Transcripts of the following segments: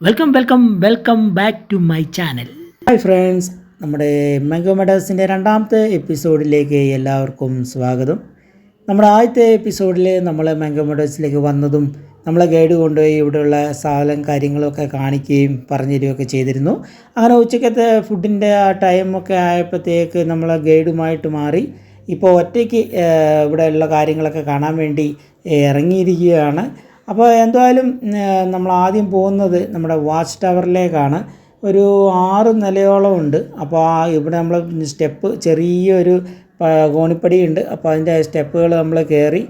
Welcome welcome welcome back to my channel hi friends നമ്മുടെ mango മെഡേഴ്സിന്റെ രണ്ടാമത്തെ എപ്പിസോഡിലേക്ക് എല്ലാവർക്കും സ്വാഗതം. നമ്മുടെ ആദ്യത്തെ എപ്പിസോഡിൽ നമ്മൾ മാംഗോ മെഡേഴ്സിലേക്ക് വന്നതും നമ്മളെ ഗൈഡ് കൊണ്ടുപോയി ഇവിടെയുള്ള സാധനം കാര്യങ്ങളൊക്കെ കാണിക്കുകയും പറഞ്ഞു തരികയൊക്കെ ചെയ്തിരുന്നു. അങ്ങനെ ഉച്ചക്കത്തെ ഫുഡിന്റെ ആ ടൈമൊക്കെ ആയപ്പോഴത്തേക്ക് നമ്മളെ ഗൈഡുമായിട്ട് മാറി ഇപ്പോൾ ഒറ്റയ്ക്ക് ഇവിടെയുള്ള കാര്യങ്ങളൊക്കെ കാണാൻ വേണ്ടി ഇറങ്ങിയിരിക്കുകയാണ്. അപ്പോൾ എന്തായാലും നമ്മൾ ആദ്യം പോകുന്നത് നമ്മുടെ വാച്ച് ടവറിലേക്കാണ്. ഒരു ആറ് നിലയോളം ഉണ്ട്. അപ്പോൾ ആ ഇവിടെ നമ്മൾ സ്റ്റെപ്പ് ചെറിയൊരു കോണിപ്പടിയുണ്ട്. അപ്പോൾ അതിന്റെ സ്റ്റെപ്പുകൾ നമ്മൾ കയറി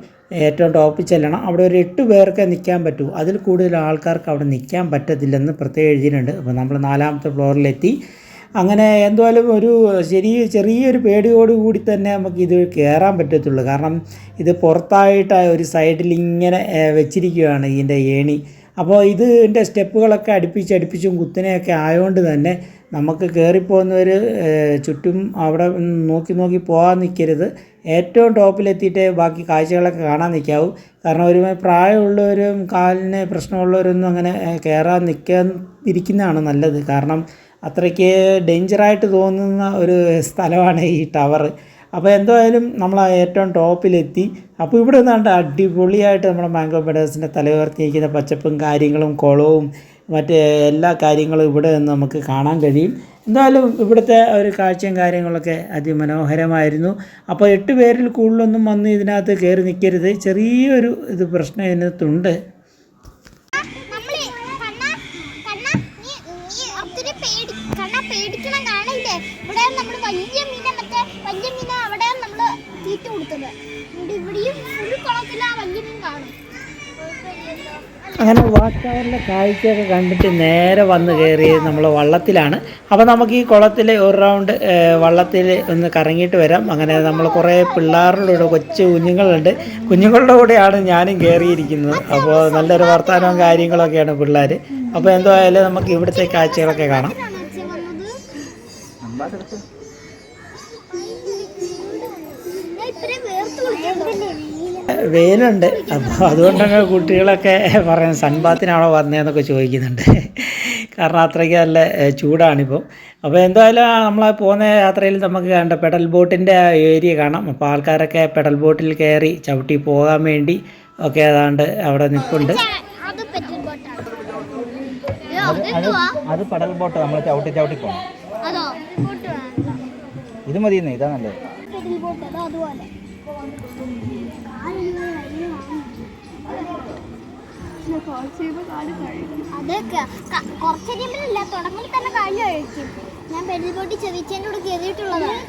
ഏറ്റവും ടോപ്പിൽ ചെല്ലണം. അവിടെ ഒരു എട്ട് പേർക്ക് നിൽക്കാൻ പറ്റൂ. അതിൽ കൂടുതൽ ആൾക്കാർക്ക് അവിടെ നിൽക്കാൻ പറ്റത്തില്ലെന്ന് പ്രത്യേകം എഴുതിയിട്ടുണ്ട്. അപ്പോൾ നമ്മൾ നാലാമത്തെ ഫ്ലോറിലെത്തി. അങ്ങനെ എന്തായാലും ഒരു ചെറിയ ചെറിയൊരു പേടിയോട് കൂടി തന്നെ നമുക്ക് ഇത് കയറാൻ പറ്റത്തുള്ളൂ. കാരണം ഇത് പുറത്തായിട്ട് ഒരു സൈഡിൽ ഇങ്ങനെ വെച്ചിരിക്കുകയാണ് ഇതിന്റെ ഏണി. അപ്പോൾ ഇതിന്റെ സ്റ്റെപ്പുകളൊക്കെ അടുപ്പിച്ച് അടുപ്പിച്ചും കുത്തനെയൊക്കെ ആയതുകൊണ്ട് തന്നെ നമുക്ക് കയറിപ്പോകുന്നവർ ചുറ്റും അവിടെ നോക്കി നോക്കി പോകാൻ നിൽക്കരുത്. ഏറ്റവും ടോപ്പിലെത്തിയിട്ട് ബാക്കി കാഴ്ചകളൊക്കെ കാണാൻ നിൽക്കാവൂ. കാരണം ഒരു പ്രായമുള്ളവരും കാലിന് പ്രശ്നമുള്ളവരൊന്നും അങ്ങനെ കയറാൻ നിൽക്കാൻ ഇരിക്കുന്നതാണ് നല്ലത്. കാരണം അത്രയ്ക്ക് ഡേഞ്ചറായിട്ട് തോന്നുന്ന ഒരു സ്ഥലമാണ് ഈ ടവർ. അപ്പോൾ എന്തായാലും നമ്മൾ ഏറ്റവും ടോപ്പിലെത്തി. അപ്പോൾ ഇവിടെ നിന്നാണ്ട് അടിപൊളിയായിട്ട് നമ്മുടെ മാംഗോ ബഡേഴ്സിന്റെ തലയുയർത്തിയിരിക്കുന്ന പച്ചപ്പും കാര്യങ്ങളും കുളവും മറ്റ് എല്ലാ കാര്യങ്ങളും ഇവിടെ നിന്ന് നമുക്ക് കാണാൻ കഴിയും. എന്തായാലും ഇവിടുത്തെ ഒരു കാഴ്ചയും കാര്യങ്ങളൊക്കെ അതിമനോഹരമായിരുന്നു. അപ്പോൾ എട്ട് പേരിൽ കൂടുതലൊന്നും വന്ന് ഇതിനകത്ത് കയറി നിൽക്കരുത്. ചെറിയൊരു ഇത് പ്രശ്നം ഇതിനകത്തുണ്ട് നമ്മൾ കണ്ണ കണ്ണ നീ നീ ഒത്തിരി പേടി കണ്ണ പേടിക്കണം കാണില്ലേ ഇവിടെ നമ്മൾ വലിയ മീനെ മറ്റേ വലിയ മീന അവിടെ നമ്മൾ തീറ്റ കൊടുത്തത്. ഇവിടെ ഇവിടെയും ഒരു കുളത്തിൽ ആ വലിയ മീൻ കാണും. അങ്ങനെ വാച്ച് ടവറിലെ കാഴ്ചയൊക്കെ കണ്ടിട്ട് നേരെ വന്ന് കയറിയത് നമ്മൾ വള്ളത്തിലാണ്. അപ്പോൾ നമുക്ക് ഈ കുളത്തിൽ ഒരു റൗണ്ട് വള്ളത്തിൽ ഒന്ന് കറങ്ങിയിട്ട് വരാം. അങ്ങനെ നമ്മൾ കുറേ പിള്ളേരുടെ കൂടെ കൊച്ചു കുഞ്ഞുങ്ങളുണ്ട്. കുഞ്ഞുങ്ങളുടെ കൂടെയാണ് ഞാനും കയറിയിരിക്കുന്നത്. അപ്പോൾ നല്ലൊരു വർത്തമാനവും കാര്യങ്ങളൊക്കെയാണ് പിള്ളേർ അപ്പോൾ എന്തോ ആയാലും നമുക്ക് ഇവിടുത്തെ കാഴ്ചകളൊക്കെ കാണാം. വെയിലുണ്ട് അപ്പോൾ അതുകൊണ്ടൊക്കെ കുട്ടികളൊക്കെ പറയാൻ സൺബാത്തിനാണോ വന്നതെന്നൊക്കെ ചോദിക്കുന്നുണ്ട്. കാരണം അത്രയ്ക്ക് നല്ല ചൂടാണിപ്പോൾ ചൂടാണിപ്പം. അപ്പോൾ എന്തായാലും നമ്മൾ പോകുന്ന യാത്രയിൽ നമുക്ക് കണ്ട പെഡൽ ബോട്ടിന്റെ ഏരിയ കാണാം. അപ്പോൾ ആൾക്കാരൊക്കെ പെഡൽ ബോട്ടിൽ കയറി ചവിട്ടി പോകാൻ വേണ്ടി ഒക്കെ ഏതാണ്ട് അവിടെ നിൽപ്പുണ്ട്. അത് പെഡൽ ബോട്ട് നമ്മൾ ചവിട്ടി ചവിട്ടി പോകണം ഇത് മതിയെന്നേ ഇതാ നല്ലത്. തന്നെ ഞാൻ പെരുതി പോട്ടി ചെവിച്ചേന്റെ കൂടെ കയറിയിട്ടുള്ളതാണ്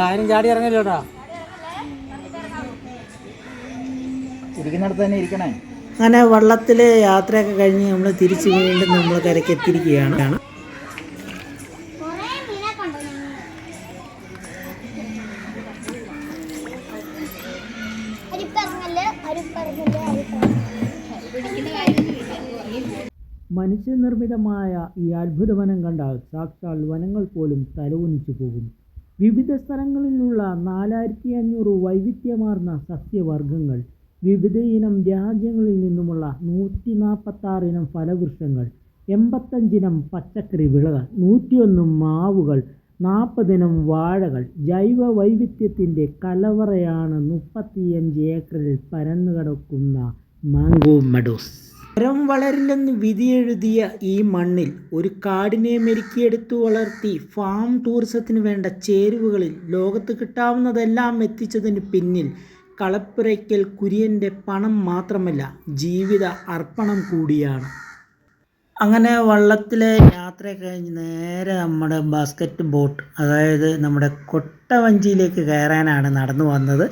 ആരും ചാടി ഇറങ്ങില്ലോട്ടാ ഇരിക്കുന്നിടത്ത് തന്നെ ഇരിക്കണേ. അങ്ങനെ വള്ളത്തിൽ യാത്രയൊക്കെ കഴിഞ്ഞ് നമ്മൾ തിരിച്ച് വീണ്ടും നമ്മൾ കരയ്ക്ക് എത്തിയിരിക്കുകയാണ് മനുഷ്യനിർമ്മിതമായ ഈ അത്ഭുത വനം കണ്ടാൽ സാക്ഷാൽ വനങ്ങൾ പോലും തലകുനിച്ചു പോകും. വിവിധ സ്ഥലങ്ങളിലുള്ള നാലായിരത്തി അഞ്ഞൂറ് വൈവിധ്യമാർന്ന സസ്യവർഗങ്ങൾ വിവിധ ഇനം രാജ്യങ്ങളിൽ നിന്നുമുള്ള നൂറ്റി നാൽപ്പത്താറിനം ഫലവൃക്ഷങ്ങൾ എൺപത്തഞ്ചിനം പച്ചക്കറി വിളകൾ നൂറ്റിയൊന്ന് മാവുകൾ നാൽപ്പതിനം വാഴകൾ ജൈവ വൈവിധ്യത്തിന്റെ കലവറയാണ് മുപ്പത്തിയഞ്ച് ഏക്കറിൽ പരന്നു കിടക്കുന്ന മാംഗോ മെഡോസ്. മരം വളരില്ലെന്ന് വിധിയെഴുതിയ ഈ മണ്ണിൽ ഒരു കാടിനെ മെരുക്കിയെടുത്തു വളർത്തി ഫാം ടൂറിസത്തിന് വേണ്ട ചേരുവകളിൽ ലോകത്ത് കിട്ടാവുന്നതെല്ലാം എത്തിച്ചതിന് പിന്നിൽ കളപ്പുരയ്ക്കൽ കുര്യന്റെ പണം മാത്രമല്ല ജീവിത അർപ്പണം കൂടിയാണ്. അങ്ങനെ വള്ളത്തിലെ യാത്ര കഴിഞ്ഞ് നേരെ നമ്മുടെ ബാസ്ക്കറ്റ് ബോട്ട് അതായത് നമ്മുടെ കൊട്ടവഞ്ചിയിലേക്ക് കയറാനാണ് നടന്നു വന്നത്.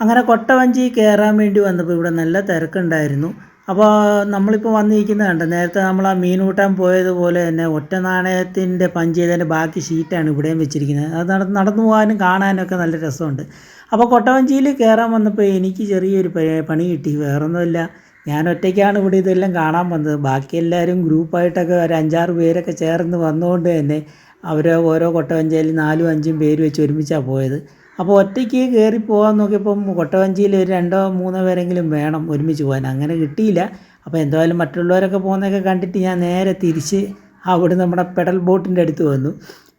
അങ്ങനെ കൊട്ടവഞ്ചി കയറാൻ വേണ്ടി വന്നപ്പോൾ ഇവിടെ നല്ല തിരക്കുണ്ടായിരുന്നു. അപ്പോൾ നമ്മളിപ്പോൾ വന്നിരിക്കുന്നത് കണ്ടോ? നേരത്തെ നമ്മൾ ആ മീൻ കൂട്ടാൻ പോയതുപോലെ തന്നെ ഒറ്റ നാണയത്തിന്റെ പഞ്ച് ചെയ്തതിന്റെ ബാക്കി ഷീറ്റാണ് ഇവിടെയും വെച്ചിരിക്കുന്നത്. അത് നട നടന്നു പോകാനും കാണാനൊക്കെ നല്ല രസമുണ്ട്. അപ്പോൾ കൊട്ടവഞ്ചിയിൽ കയറാൻ വന്നപ്പോൾ എനിക്ക് ചെറിയൊരു പണി കിട്ടി. വേറൊന്നുമില്ല. ഞാൻ ഒറ്റയ്ക്കാണ് ഇവിടെ ഇതെല്ലാം കാണാൻ വന്നത്. ബാക്കി എല്ലാവരും ഗ്രൂപ്പായിട്ടൊക്കെ ഒരു അഞ്ചാറ് പേരൊക്കെ ചേർന്ന് വന്നുകൊണ്ട് തന്നെ അവർ ഓരോ കൊട്ടവഞ്ചിയിൽ നാലും അഞ്ചും പേര് വെച്ച് ഒരുമിച്ചാണ് പോയത്. അപ്പോൾ ഒറ്റയ്ക്ക് കയറി പോകാൻ നോക്കിയപ്പം കൊട്ടവഞ്ചിയിൽ ഒരു രണ്ടോ മൂന്നോ പേരെങ്കിലും വേണം ഒരുമിച്ച് പോകാൻ അങ്ങനെ കിട്ടിയില്ല. അപ്പോൾ എന്തായാലും മറ്റുള്ളവരൊക്കെ പോകുന്നതൊക്കെ കണ്ടിട്ട് ഞാൻ നേരെ തിരിച്ച് അവിടെ നമ്മുടെ പെഡൽ ബോട്ടിന്റെ അടുത്ത് വന്നു.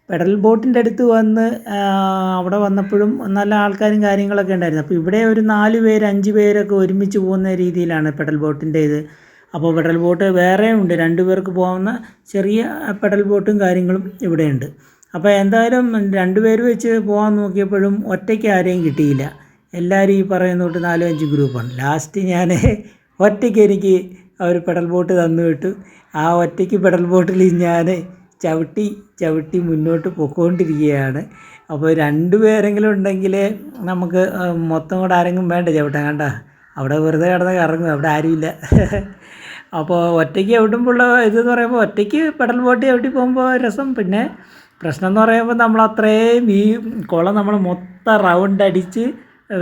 പെഡൽ ബോട്ടിന്റെ അടുത്ത് വന്ന് അവിടെ വന്നപ്പോഴും നല്ല ആൾക്കാരും കാര്യങ്ങളൊക്കെ ഉണ്ടായിരുന്നു. അപ്പോൾ ഇവിടെ ഒരു നാല് പേര് അഞ്ച് പേരൊക്കെ ഒരുമിച്ച് പോകുന്ന രീതിയിലാണ് പെഡൽ ബോട്ടിന്റെ ഇത് അപ്പോൾ പെഡൽ ബോട്ട് വേറെ ഉണ്ട്. രണ്ട് പേർക്ക് പോകുന്ന ചെറിയ പെഡൽ ബോട്ടും കാര്യങ്ങളും ഇവിടെയുണ്ട്. അപ്പോൾ എന്തായാലും രണ്ട് പേര് വെച്ച് പോകാൻ നോക്കിയപ്പോഴും ഒറ്റയ്ക്ക് ആരെയും കിട്ടിയില്ല. എല്ലാവരും ഈ പറയുന്ന തൊട്ട് നാലും അഞ്ച് ഗ്രൂപ്പാണ് ലാസ്റ്റ് ഞാൻ ഒറ്റയ്ക്ക് എനിക്ക് അവർ പെഡൽ ബോട്ട് തന്നു വിട്ടു. ആ ഒറ്റയ്ക്ക് പെഡൽ ബോട്ടിൽ ഞാൻ ചവിട്ടി ചവിട്ടി മുന്നോട്ട് പൊക്കോണ്ടിരിക്കുകയാണ്. അപ്പോൾ രണ്ട് പേരെങ്കിലും ഉണ്ടെങ്കിൽ നമുക്ക് മൊത്തം കൂടെ ആരെങ്കിലും വേണ്ട ചവിട്ടാൻ? കണ്ട അവിടെ വെറുതെ കിടന്ന് കറങ്ങും. അവിടെ ആരുമില്ല. അപ്പോൾ ഒറ്റയ്ക്ക് ചവിട്ടുമ്പോൾ ഇതെന്ന് പറയുമ്പോൾ ഒറ്റയ്ക്ക് പെഡൽ ബോട്ട് ചവിട്ടി പോകുമ്പോൾ രസം. പിന്നെ പ്രശ്നം എന്ന് പറയുമ്പോൾ നമ്മൾ അത്രയും ഈ കുളം നമ്മൾ മൊത്തം റൗണ്ട് അടിച്ച്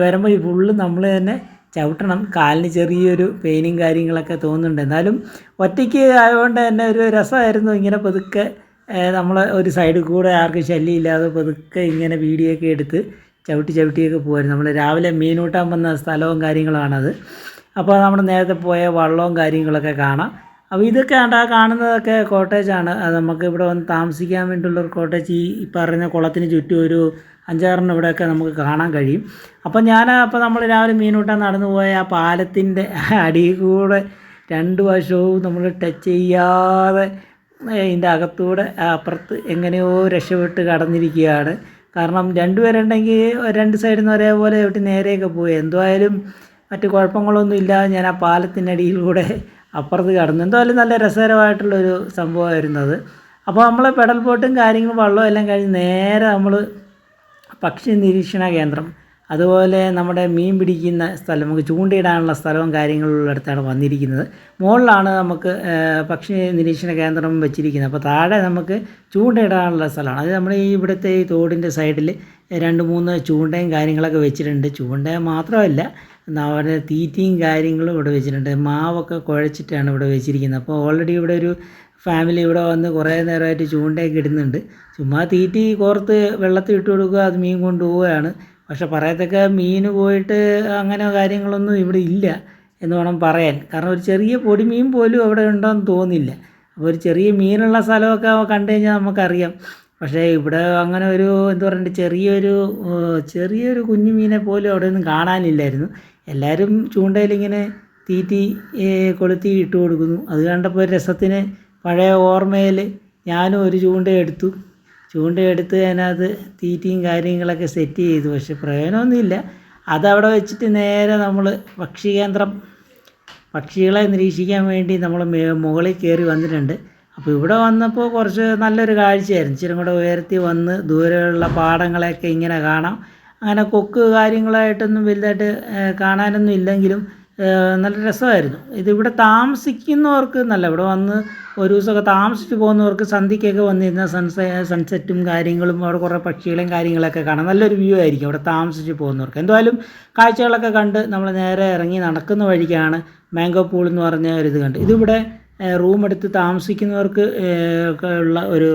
വരുമ്പോൾ ഈ ഫുള്ള് നമ്മൾ തന്നെ ചവിട്ടണം. കാലിന് ചെറിയൊരു പെയിനും കാര്യങ്ങളൊക്കെ തോന്നുന്നുണ്ട്. എന്നാലും ഒറ്റയ്ക്ക് ആയതുകൊണ്ട് തന്നെ ഒരു രസമായിരുന്നു. ഇങ്ങനെ പതുക്കെ നമ്മൾ ഒരു സൈഡിൽ കൂടെ ആർക്കും ശല്യമില്ലാതെ പതുക്കെ ഇങ്ങനെ വീഡിയോ ഒക്കെ എടുത്ത് ചവിട്ടി ചവിട്ടിയൊക്കെ പോകുമായിരുന്നു നമ്മൾ രാവിലെ മീനൂട്ടാൻ വന്ന സ്ഥലവും കാര്യങ്ങളാണത്. അപ്പോൾ നമ്മൾ നേരത്തെ പോയ വള്ളവും കാര്യങ്ങളൊക്കെ കാണാം. അപ്പോൾ ഇതൊക്കെ ആ കാണുന്നതൊക്കെ കോട്ടേജാണ് അത് നമുക്ക് ഇവിടെ വന്ന് താമസിക്കാൻ വേണ്ടിയുള്ളൊരു കോട്ടേജ് ഈ പറഞ്ഞ കുളത്തിന് ചുറ്റും ഒരു അഞ്ചാറിന് ഇവിടെയൊക്കെ നമുക്ക് കാണാൻ കഴിയും. അപ്പോൾ ഞാൻ അപ്പോൾ നമ്മൾ രാവിലെ മീനൂട്ടാൻ നടന്നു പോയ ആ പാലത്തിന്റെ അടിയിൽ കൂടെ രണ്ട് വശവും നമ്മൾ ടച്ച് ചെയ്യാതെ ഇതിന്റെ അകത്തൂടെ അപ്പുറത്ത് എങ്ങനെയോ രക്ഷപ്പെട്ട് കടന്നിരിക്കുകയാണ്. കാരണം രണ്ടുപേരുണ്ടെങ്കിൽ രണ്ട് സൈഡിൽ നിന്ന് ഒരേപോലെ ചവിട്ടി നേരെയൊക്കെ പോയി. എന്തായാലും മറ്റു കുഴപ്പങ്ങളൊന്നും ഇല്ലാതെ ഞാൻ ആ പാലത്തിനടിയിലൂടെ അപ്പുറത്ത് കടന്നു. എന്തായാലും നല്ല രസകരമായിട്ടുള്ളൊരു സംഭവമായിരുന്നു അത്. അപ്പോൾ നമ്മൾ പെഡൽ ബോട്ടും കാര്യങ്ങളും വള്ളവും എല്ലാം കഴിഞ്ഞ് നേരെ നമ്മൾ പക്ഷി നിരീക്ഷണ കേന്ദ്രം അതുപോലെ നമ്മുടെ മീൻ പിടിക്കുന്ന സ്ഥലം നമുക്ക് ചൂണ്ടയിടാനുള്ള സ്ഥലവും കാര്യങ്ങളും അടുത്താണ് വന്നിരിക്കുന്നത്. മുകളിലാണ് നമുക്ക് പക്ഷി നിരീക്ഷണ കേന്ദ്രം വെച്ചിരിക്കുന്നത്. അപ്പോൾ താഴെ നമുക്ക് ചൂണ്ടയിടാനുള്ള സ്ഥലമാണ്. അത് നമ്മുടെ ഈ ഇവിടുത്തെ ഈ തോടിന്റെ സൈഡിൽ രണ്ട് മൂന്ന് ചൂണ്ടയും കാര്യങ്ങളൊക്കെ വെച്ചിട്ടുണ്ട്. ചൂണ്ട മാത്രമല്ല അവരുടെ തീറ്റയും കാര്യങ്ങളും ഇവിടെ വെച്ചിട്ടുണ്ട്. മാവൊക്കെ കുഴച്ചിട്ടാണ് ഇവിടെ വെച്ചിരിക്കുന്നത്. അപ്പോൾ ഓൾറെഡി ഇവിടെ ഒരു ഫാമിലി ഇവിടെ വന്ന് കുറേ നേരമായിട്ട് ചൂണ്ടയൊക്കെ ഇടുന്നുണ്ട്. ചുമ്മാ തീറ്റി കോർത്ത് വെള്ളത്തിൽ ഇട്ട് കൊടുക്കുക അത് മീൻ കൊണ്ടുപോവുകയാണ്. പക്ഷെ പറയത്തക്ക മീൻ പോയിട്ട് അങ്ങനെ കാര്യങ്ങളൊന്നും ഇവിടെ ഇല്ല എന്ന് വേണം പറയാൻ. കാരണം ഒരു ചെറിയ പൊടി മീൻ പോലും അവിടെ ഉണ്ടെന്ന് തോന്നില്ല. അപ്പോൾ ഒരു ചെറിയ മീനുള്ള സ്ഥലമൊക്കെ കണ്ടു കഴിഞ്ഞാൽ നമുക്കറിയാം. പക്ഷേ ഇവിടെ അങ്ങനെ ഒരു എന്താ പറയുക ചെറിയൊരു ചെറിയൊരു കുഞ്ഞു മീനെ പോലും അവിടെ ഒന്നും കാണാനില്ലായിരുന്നു. എല്ലാവരും ചൂണ്ടയിലിങ്ങനെ തീറ്റി കൊളുത്തി ഇട്ട് കൊടുക്കുന്നു. അത് കണ്ടപ്പോൾ രസത്തിന് പഴയ ഓർമ്മയിൽ ഞാനും ഒരു ചൂണ്ട എടുത്തു. ചൂണ്ടയെടുത്ത് അതിനകത്ത് തീറ്റയും കാര്യങ്ങളൊക്കെ സെറ്റ് ചെയ്തു. പക്ഷെ പ്രയോജനമൊന്നുമില്ല. അതവിടെ വെച്ചിട്ട് നേരെ നമ്മൾ പക്ഷി കേന്ദ്രം പക്ഷികളെ നിരീക്ഷിക്കാൻ വേണ്ടി നമ്മൾ മുകളിൽ കയറി വന്നിട്ടുണ്ട്. അപ്പോൾ ഇവിടെ വന്നപ്പോൾ കുറച്ച് നല്ലൊരു കാഴ്ചയായിരുന്നു. ഇച്ചിരി കൂടെ ഉയർത്തി വന്ന് ദൂരെയുള്ള പാടങ്ങളെയൊക്കെ ഇങ്ങനെ കാണാം. അങ്ങനെ കൊക്ക് കാര്യങ്ങളായിട്ടൊന്നും വലുതായിട്ട് കാണാനൊന്നും ഇല്ലെങ്കിലും നല്ല രസമായിരുന്നു. ഇതിവിടെ താമസിക്കുന്നവർക്ക് നല്ല ഇവിടെ വന്ന് ഒരു ദിവസമൊക്കെ താമസിച്ച് പോകുന്നവർക്ക് സന്ധ്യയ്ക്കൊക്കെ വന്നിരുന്ന സൺസെ സൺസെറ്റും കാര്യങ്ങളും അവിടെ കുറേ പക്ഷികളെയും കാര്യങ്ങളൊക്കെ കാണാം നല്ലൊരു വ്യൂ ആയിരിക്കും അവിടെ താമസിച്ച് പോകുന്നവർക്ക്. എന്തായാലും കാഴ്ചകളൊക്കെ കണ്ട് നമ്മൾ നേരെ ഇറങ്ങി നടക്കുന്ന വഴിക്കാണ് മാംഗോ പൂൾ എന്ന് പറഞ്ഞ ഒരു ഇത് കണ്ട്. ഇതിവിടെ റൂം എടുത്ത് താമസിക്കുന്നവർക്ക് ഉള്ള ഒരു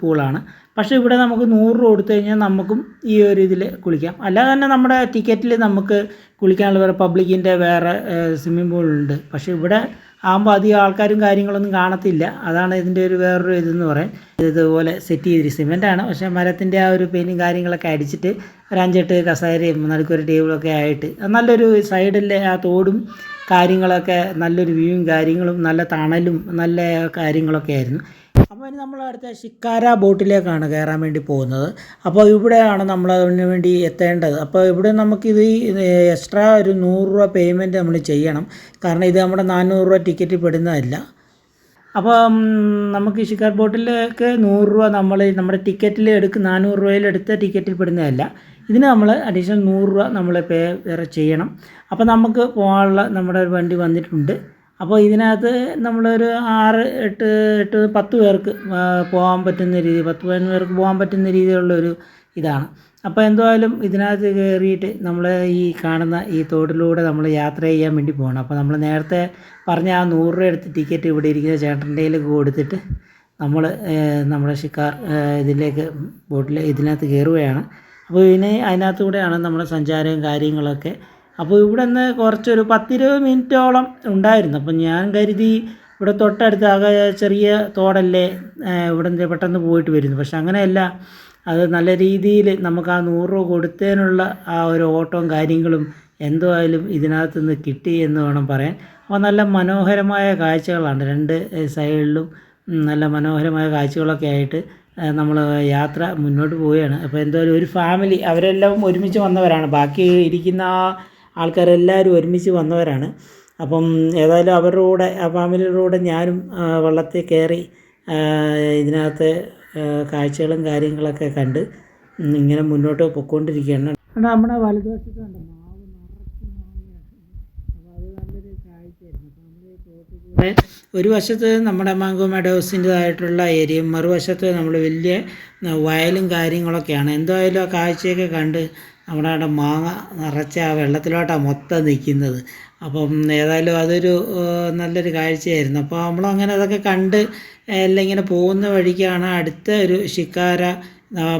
പൂളാണ്. പക്ഷേ ഇവിടെ നമുക്ക് നൂറ് രൂപ കൊടുത്തു കഴിഞ്ഞാൽ നമുക്കും ഈ ഒരു ഇതിൽ കുളിക്കാം. അല്ലാതെ തന്നെ നമ്മുടെ ടിക്കറ്റിൽ നമുക്ക് കുളിക്കാനുള്ള വേറെ പബ്ലിക്കിന്റെ വേറെ സ്വിമ്മിംഗ് പൂളുണ്ട് പക്ഷേ ഇവിടെ ആകുമ്പോൾ അധികം ആൾക്കാരും കാര്യങ്ങളൊന്നും കാണത്തില്ല. അതാണ് ഇതിന്റെ ഒരു വേറൊരു ഇതെന്ന് പറയാൻ ഇതുപോലെ സെറ്റ് ചെയ്തൊരു സിമെന്റ് ആണ്. പക്ഷേ മരത്തിന്റെ ആ ഒരു പെയിന്റും കാര്യങ്ങളൊക്കെ അടിച്ചിട്ട് ഒരു അഞ്ചെട്ട് കസേരയും നടുക്കൊരു ടേബിളൊക്കെ ആയിട്ട് നല്ലൊരു സൈഡിലെ ആ തോടും കാര്യങ്ങളൊക്കെ നല്ലൊരു വ്യൂവും കാര്യങ്ങളും നല്ല തണലും നല്ല കാര്യങ്ങളൊക്കെ ആയിരുന്നു. അപ്പോൾ ഇനി നമ്മൾ അടുത്ത ഷിക്കാര ബോട്ടിലേക്കാണ് കയറാൻ വേണ്ടി പോകുന്നത്. അപ്പോൾ ഇവിടെയാണ് നമ്മൾ അതിന് വേണ്ടി എത്തേണ്ടത്. അപ്പോൾ ഇവിടെ നമുക്കിത് എക്സ്ട്രാ ഒരു നൂറ് രൂപ പേയ്മെന്റ് നമ്മൾ ചെയ്യണം. കാരണം ഇത് നമ്മുടെ നാനൂറ് രൂപ ടിക്കറ്റ് പെടുന്നതല്ല. അപ്പം നമുക്ക് ഷിക്കാർ ബോട്ടിലേക്ക് നൂറ് രൂപ നമ്മൾ നമ്മുടെ ടിക്കറ്റിൽ എടുക്കും നാനൂറ് രൂപയിൽ എടുത്ത ടിക്കറ്റിൽ പെടുന്നതല്ല. ഇതിന് നമ്മൾ അഡീഷണൽ നൂറ് രൂപ നമ്മൾ പേ വേറെ ചെയ്യണം. അപ്പോൾ നമുക്ക് പോകാനുള്ള നമ്മുടെ ഒരു വണ്ടി വന്നിട്ടുണ്ട്. അപ്പോൾ ഇതിനകത്ത് നമ്മളൊരു ആറ് എട്ട് എട്ട് പത്ത് പേർക്ക് പോകാൻ പറ്റുന്ന രീതി പത്ത് പതിനൊന്ന് പേർക്ക് പോകാൻ പറ്റുന്ന രീതിയിലുള്ളൊരു ഇതാണ്. അപ്പോൾ എന്തായാലും ഇതിനകത്ത് കയറിയിട്ട് നമ്മൾ ഈ കാണുന്ന ഈ തോട്ടിലൂടെ നമ്മൾ യാത്ര ചെയ്യാൻ വേണ്ടി പോകണം അപ്പോൾ നമ്മൾ നേരത്തെ പറഞ്ഞ ആ നൂറ് രൂപ എടുത്ത് ടിക്കറ്റ് ഇവിടെ ഇരിക്കുന്ന ചേട്ടന്റെ കൊടുത്തിട്ട് നമ്മൾ നമ്മുടെ ഷിക്കാർ ഇതിലേക്ക് ബോട്ടിൽ ഇതിനകത്ത് കയറുകയാണ് അപ്പോൾ ഇനി അതിനകത്തൂടെയാണ് നമ്മുടെ സഞ്ചാരവും കാര്യങ്ങളൊക്കെ. അപ്പോൾ ഇവിടെ നിന്ന് കുറച്ചൊരു പത്തിരുപത് മിനിറ്റോളം ഉണ്ടായിരുന്നു. അപ്പം ഞാൻ കരുതി ഇവിടെ തൊട്ടടുത്ത് ആകെ ചെറിയ തോടല്ലേ ഇവിടെ നിന്ന് പെട്ടെന്ന് പോയിട്ട് വരുന്നു. പക്ഷെ അങ്ങനെയല്ല. അത് നല്ല രീതിയിൽ നമുക്ക് ആ നൂറ് രൂപ കൊടുത്തതിനുള്ള ആ ഒരു ഓട്ടവും കാര്യങ്ങളും എന്തോ ആയാലും ഇതിനകത്ത് നിന്ന് കിട്ടി എന്ന് വേണം പറയാൻ. അപ്പോൾ നല്ല മനോഹരമായ കാഴ്ചകളാണ് രണ്ട് സൈഡിലും നല്ല മനോഹരമായ കാഴ്ചകളൊക്കെ ആയിട്ട് നമ്മൾ യാത്ര മുന്നോട്ട് പോവുകയാണ്. അപ്പോൾ എന്തായാലും ഒരു ഫാമിലി അവരെല്ലാം ഒരുമിച്ച് വന്നവരാണ്. ബാക്കി ഇരിക്കുന്ന ആൾക്കാരെല്ലാവരും ഒരുമിച്ച് വന്നവരാണ്. അപ്പം ഏതായാലും അവരുടെ കൂടെ ആ ഫാമിലിയുടെ കൂടെ ഞാനും വള്ളത്തിൽ കയറി ഇതിനകത്തെ കാഴ്ചകളും കാര്യങ്ങളൊക്കെ കണ്ട് ഇങ്ങനെ മുന്നോട്ട് പൊയ്ക്കൊണ്ടിരിക്കുകയാണ് നമ്മുടെ വലതുവശത്ത് കണ്ട മാവ് നിറച്ച് മാങ്ങയാണ് അപ്പോൾ അത് നല്ലൊരു കാഴ്ചയായിരുന്നു അപ്പോൾ നമ്മൾ ഈ തോട്ടിൽ കൂടെ ഒരു വശത്ത് നമ്മുടെ മാങ്കോ മെഡോസിന്റെതായിട്ടുള്ള ഏരിയയും മറുവശത്ത് നമ്മൾ വലിയ വയലും കാര്യങ്ങളൊക്കെയാണ്. എന്തായാലും ആ കാഴ്ചയൊക്കെ കണ്ട് നമ്മുടെ അവിടെ മാങ്ങ നിറച്ച് ആ വെള്ളത്തിലോട്ടാണ് മൊത്തം നിൽക്കുന്നത്. അപ്പം ഏതായാലും അതൊരു നല്ലൊരു കാഴ്ചയായിരുന്നു. അപ്പോൾ നമ്മൾ അങ്ങനെ അതൊക്കെ കണ്ട് എല്ലാം ഇങ്ങനെ പോകുന്ന വഴിക്കാണ് അടുത്ത ഒരു ഷിക്കാര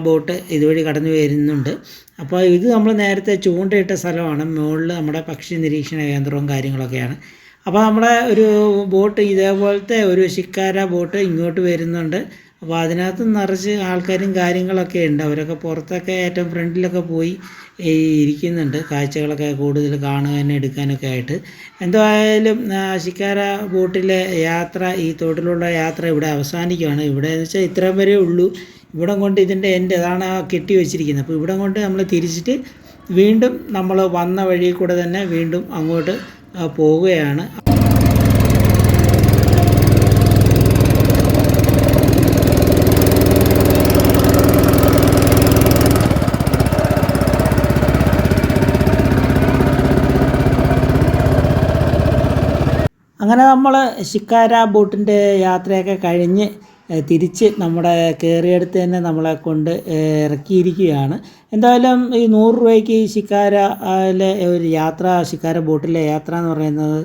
ബോട്ട് ഇതുവഴി കടന്നു വരുന്നുണ്ട്. അപ്പോൾ ഇത് നമ്മൾ നേരത്തെ ചൂണ്ടയിട്ട സ്ഥലമാണ്. മുകളിൽ നമ്മുടെ പക്ഷി നിരീക്ഷണ കേന്ദ്രവും കാര്യങ്ങളൊക്കെയാണ്. അപ്പോൾ നമ്മുടെ ഒരു ബോട്ട് ഇതേപോലത്തെ ഒരു ശിക്കാര ബോട്ട് ഇങ്ങോട്ട് വരുന്നുണ്ട്. അപ്പോൾ അതിനകത്ത് നിറച്ച് ആൾക്കാരും കാര്യങ്ങളൊക്കെ ഉണ്ട്. അവരൊക്കെ പുറത്തൊക്കെ ഏറ്റവും ഫ്രണ്ടിലൊക്കെ പോയി ഇരിക്കുന്നുണ്ട്. കാഴ്ചകളൊക്കെ കൂടുതൽ കാണുവാനും എടുക്കാനൊക്കെ ആയിട്ട്. എന്തായാലും ശിക്കാര ബോട്ടിലെ യാത്ര ഈ തോട്ടിലുള്ള യാത്ര ഇവിടെ അവസാനിക്കുകയാണ്. ഇവിടെ എന്ന് വെച്ചാൽ ഇത്രയും വരെ ഉള്ളൂ. ഇവിടം കൊണ്ട് ഇതിന്റെ എന്റെ അതാണ് കെട്ടി വെച്ചിരിക്കുന്നത്. അപ്പോൾ ഇവിടം കൊണ്ട് നമ്മൾ തിരിച്ചിട്ട് വീണ്ടും നമ്മൾ വന്ന വഴി കൂടെ തന്നെ വീണ്ടും അങ്ങോട്ട് പോവുകയാണ്. അങ്ങനെ നമ്മൾ ഷിക്കാര ബോട്ടിന്റെ യാത്രയൊക്കെ കഴിഞ്ഞ് തിരിച്ച് നമ്മുടെ കയറിയെടുത്ത് തന്നെ നമ്മളെ കൊണ്ട് ഇറക്കിയിരിക്കുകയാണ്. എന്തായാലും ഈ നൂറ് രൂപയ്ക്ക് ഈ ശിക്കാര യിലെ ഒരു യാത്ര ശിക്കാര ബോട്ടിലെ യാത്ര എന്ന് പറയുന്നത്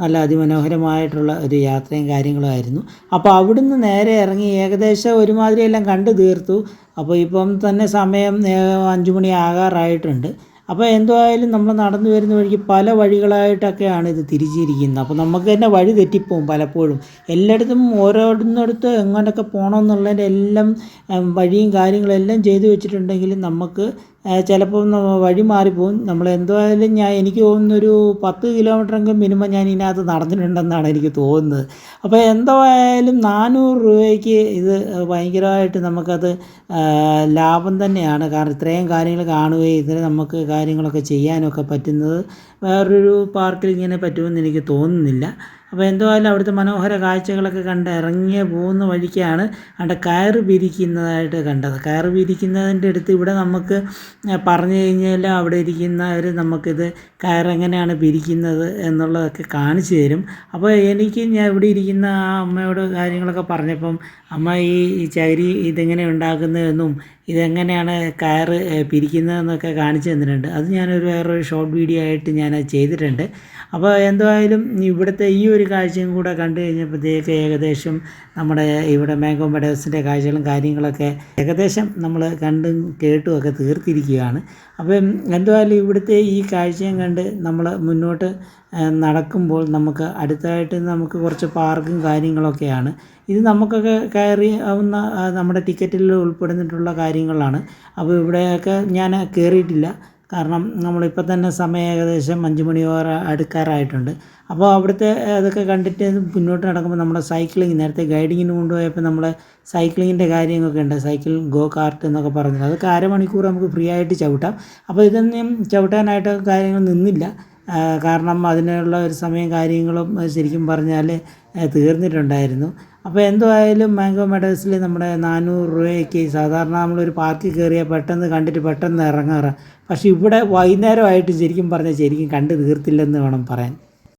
നല്ല അതിമനോഹരമായിട്ടുള്ള ഒരു യാത്രയും കാര്യങ്ങളുമായിരുന്നു അപ്പോൾ അവിടുന്ന് നേരെ ഇറങ്ങി ഏകദേശം ഒരുമാതിരി എല്ലാം കണ്ടു തീർത്തു. അപ്പോൾ ഇപ്പം തന്നെ സമയം അഞ്ചു മണി ആകാറായിട്ടുണ്ട്. അപ്പോൾ എന്തായാലും നമ്മൾ നടന്നു വരുന്ന വഴിക്ക് പല വഴികളായിട്ടൊക്കെയാണ് ഇത് തിരിച്ചിരിക്കുന്നത്. അപ്പോൾ നമുക്ക് തന്നെ വഴി തെറ്റിപ്പോവും പലപ്പോഴും. എല്ലായിടത്തും ഓരോന്നിടത്ത് എങ്ങോട്ടൊക്കെ പോകണമെന്നുള്ളതിന്റെ എല്ലാം വഴിയും കാര്യങ്ങളെല്ലാം ചെയ്തു വെച്ചിട്ടുണ്ടെങ്കിൽ നമുക്ക് ന- വഴി മാറിപ്പോവും നമ്മൾ എന്തായാലും ഞാൻ എനിക്ക് തോന്നുന്നൊരു പത്ത് കിലോമീറ്ററെങ്കിലും മിനിമം ഞാൻ ഇതിനകത്ത് നടന്നിട്ടുണ്ടെന്നാണ് എനിക്ക് തോന്നുന്നത്. അപ്പോൾ എന്തായാലും നാനൂറ് രൂപയ്ക്ക് ഇത് ഭയങ്കരമായിട്ട് നമുക്കത് ലാഭം തന്നെയാണ്. കാരണം ഇത്രയും കാര്യങ്ങൾ കാണുകയും ഇതിന് നമുക്ക് കാര്യങ്ങളൊക്കെ ചെയ്യാനൊക്കെ പറ്റുന്നത് വേറൊരു പാർക്കിൽ ഇങ്ങനെ പറ്റുമെന്ന് എനിക്ക് തോന്നുന്നില്ല. അപ്പോൾ എന്തായാലും അവിടുത്തെ മനോഹര കാഴ്ചകളൊക്കെ കണ്ട് ഇറങ്ങിയ പോകുന്ന വഴിക്കാണ് അവിടെ കയറ് വിരിക്കുന്നതായിട്ട് കണ്ടത്. കയറ് പിരിക്കുന്നതിന്റെ അടുത്ത് ഇവിടെ നമുക്ക് പറഞ്ഞു കഴിഞ്ഞാൽ അവിടെ ഇരിക്കുന്നവർ നമുക്കിത് കയറെങ്ങനെയാണ് പിരിക്കുന്നത് എന്നുള്ളതൊക്കെ കാണിച്ചു തരും. അപ്പോൾ എനിക്ക് ഞാൻ ഇവിടെ ഇരിക്കുന്ന ആ അമ്മയോട് കാര്യങ്ങളൊക്കെ പറഞ്ഞപ്പം അമ്മ ഈ ചകിരി ഇതെങ്ങനെ ഉണ്ടാക്കുന്നതെന്നും ഇതെങ്ങനെയാണ് കയർ പിരിക്കുന്നതെന്നൊക്കെ കാണിച്ചു തന്നിട്ടുണ്ട്. അത് ഞാനൊരു വേറൊരു ഷോർട്ട് വീഡിയോ ആയിട്ട് ഞാൻ ചെയ്തിട്ടുണ്ട്. അപ്പോൾ എന്തായാലും ഇവിടുത്തെ ഈ ഒരു കാഴ്ചയും കൂടെ കണ്ടു കഴിഞ്ഞപ്പോഴത്തേക്ക് ഏകദേശം നമ്മുടെ ഇവിടെ മാംഗോ മെഡേഴ്സിന്റെ കാഴ്ചകളും കാര്യങ്ങളൊക്കെ ഏകദേശം നമ്മൾ കണ്ടും കേട്ടും ഒക്കെ തീർത്തിരിക്കുകയാണ്. അപ്പം എന്തായാലും ഇവിടുത്തെ ഈ കാഴ്ചയും കണ്ട് നമ്മൾ മുന്നോട്ട് നടക്കുമ്പോൾ നമുക്ക് അടുത്തായിട്ട് നമുക്ക് കുറച്ച് പാർക്കും കാര്യങ്ങളൊക്കെയാണ്. ഇത് നമുക്കൊക്കെ കയറി ആവുന്ന നമ്മുടെ ടിക്കറ്റിൽ ഉൾപ്പെടുന്നിട്ടുള്ള കാര്യങ്ങളാണ്. അപ്പോൾ ഇവിടെയൊക്കെ ഞാൻ കയറിയിട്ടില്ല. കാരണം നമ്മളിപ്പോൾ തന്നെ സമയം ഏകദേശം അഞ്ച് മണിയോറ അടുക്കാറായിട്ടുണ്ട്. അപ്പോൾ അവിടുത്തെ അതൊക്കെ കണ്ടിട്ട് മുന്നോട്ട് നടക്കുമ്പോൾ നമ്മുടെ സൈക്ലിംഗ് നേരത്തെ ഗൈഡിങ്ങിന് കൊണ്ടുപോയപ്പോൾ നമ്മൾ സൈക്ലിങ്ങിന്റെ കാര്യങ്ങളൊക്കെ ഉണ്ട്. സൈക്കിൾ ഗോ കാർട്ട് എന്നൊക്കെ പറഞ്ഞത്. അതൊക്കെ അരമണിക്കൂർ നമുക്ക് ഫ്രീ ആയിട്ട് ചവിട്ടാം. അപ്പോൾ ഇതൊന്നും ചവിട്ടാനായിട്ട് കാര്യങ്ങൾ നിന്നില്ല. കാരണം അതിനുള്ള ഒരു സമയം കാര്യങ്ങളും ശരിക്കും പറഞ്ഞാൽ തീർന്നിട്ടുണ്ടായിരുന്നു. അപ്പോൾ എന്തോ എന്തായാലും മാംഗോ മെഡൽസിൽ നമ്മുടെ നാനൂറ് രൂപയ്ക്ക് സാധാരണ നമ്മളൊരു പാർക്കിൽ കയറിയാൽ പെട്ടെന്ന് കണ്ടിട്ട് പെട്ടെന്ന് ഇറങ്ങാറ്. പക്ഷേ ഇവിടെ വൈകുന്നേരമായിട്ട് ശരിക്കും പറഞ്ഞാൽ ശരിക്കും കണ്ടു തീർത്തില്ലെന്ന് വേണം പറയാൻ.